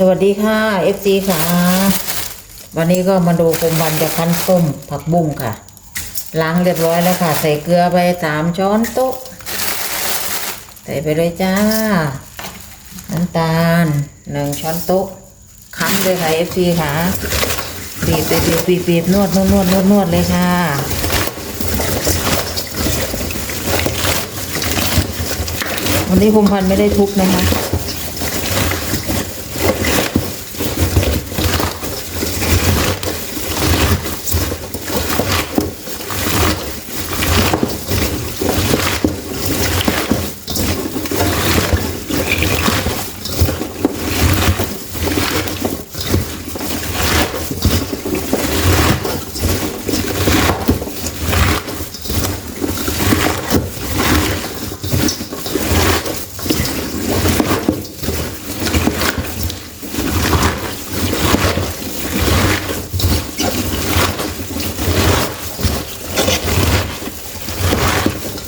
สวัสดีค่ะ FC ค่ะ วันนี้ก็มาดูคุมวันจะคั้นส้มผักบุ้งค่ะ ล้างเรียบร้อยแล้วค่ะ ใส่เกลือไปสามช้อนโต๊ะ ใส่ไปเลยจ้า น้ำตาลหนึ่งช้อนโต๊ะ คั้นเลยค่ะ FC ค่ะบีบไปบีบบีบบีบนวดนวดนวดนวดนวดเลยค่ะวันนี้คุมพันธ์ไม่ได้ทุบนะคะ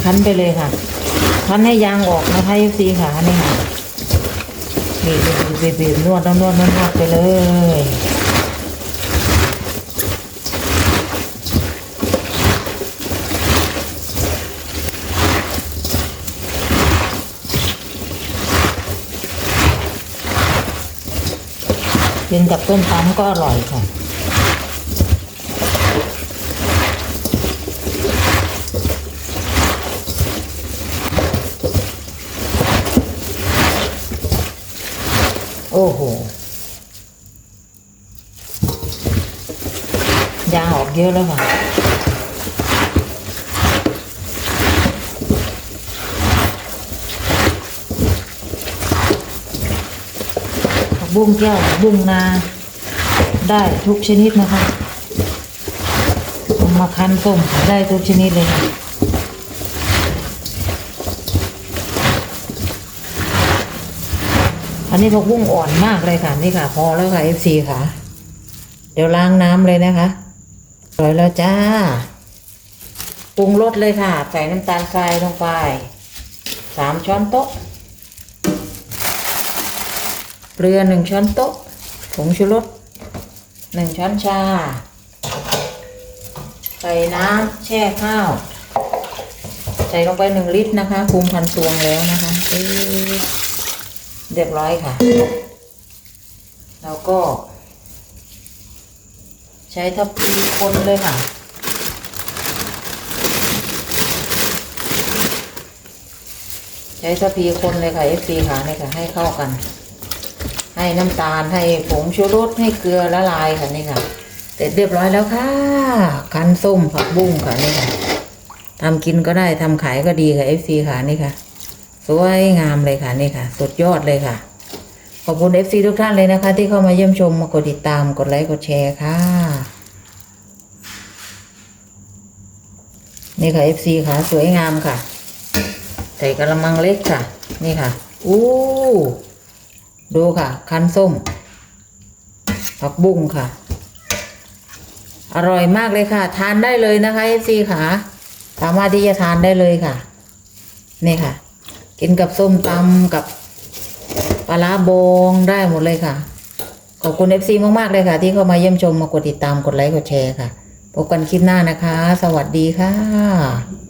คั้นไปเลยค่ะคั้นให้ยางออกนะคะยูซีค่ะนี่ค่ะบีบบีบบีบบีบนวดนวดนวดนวดไปเลยกินกับต้มตำก็อร่อยค่ะ อ้โห ยางออกเยอะแล้วค่ะผักบุ้งแก้วบุ้งนาได้ทุกชนิดนะคะ มาคั้นส้มได้ทุกชนิดเลยค่ะ อันนี้ผักบุ้งอ่อนมากเลยค่ะ นี่ค่ะ พอแล้วค่ะ FC ค่ะ เดี๋ยวล้างน้ำเลยนะคะสวยแล้วจ้าปรุงรสเลยค่ะ ใส่น้ำตาลทรายลงไปสามช้อนโต๊ะเกลือหนึ่งช้อนโต๊ะผงชูรสหนึ่งช้อนชา ใส่น้ำแช่ข้าว ใส่ลงไปหนึ่งลิตรนะคะคุมพันตวงแล้วนะคะ รียบร้อยค่ะ แล้วก็ ใช้ทัพพีคนเลยค่ะ ใช้ทัพพีคนเลยค่ะ FC ค่ะนี่ค่ะ ให้เข้ากัน ให้น้ำตาลให้ผงชูรสให้เกลือละลายค่ะนี่ค่ะ เสร็จเรียบร้อยแล้วค่ะ คั้นส้มผักบุ้งค่ะนี่ค่ะทำกินก็ได้ทำขายก็ดีค่ะ FC ค่ะนี่ค่ะ วยงามเลยค่ะนี่ค่ะ สุดยอดเลยค่ะ ขอบคุณ FC ทุกท่านเลยนะคะ ที่เข้ามาเยี่ยมชมมากดติดตามกดไลค์กดแชร์ค่ะ นี่ค่ะ FC ค่ะ สวยงามค่ะ ใส่กระมังเล็กค่ะ นี่ค่ะอู้ดูค่ะ คั้นส้มผักบุ้งค่ะ อร่อยมากเลยค่ะ ทานได้เลยนะคะ FC ค่ะ สามารถที่จะทานได้เลยค่ะ นี่ค่ะ กินกับส้มตำกับปลาร้าบองได้หมดเลยค่ะ ขอบคุณ FC มาก ๆ เลยค่ะ ที่เข้ามาเยี่ยมชมมากดติดตามกดไลค์กดแชร์ค่ะ พบกันคลิปหน้านะคะ สวัสดีค่ะ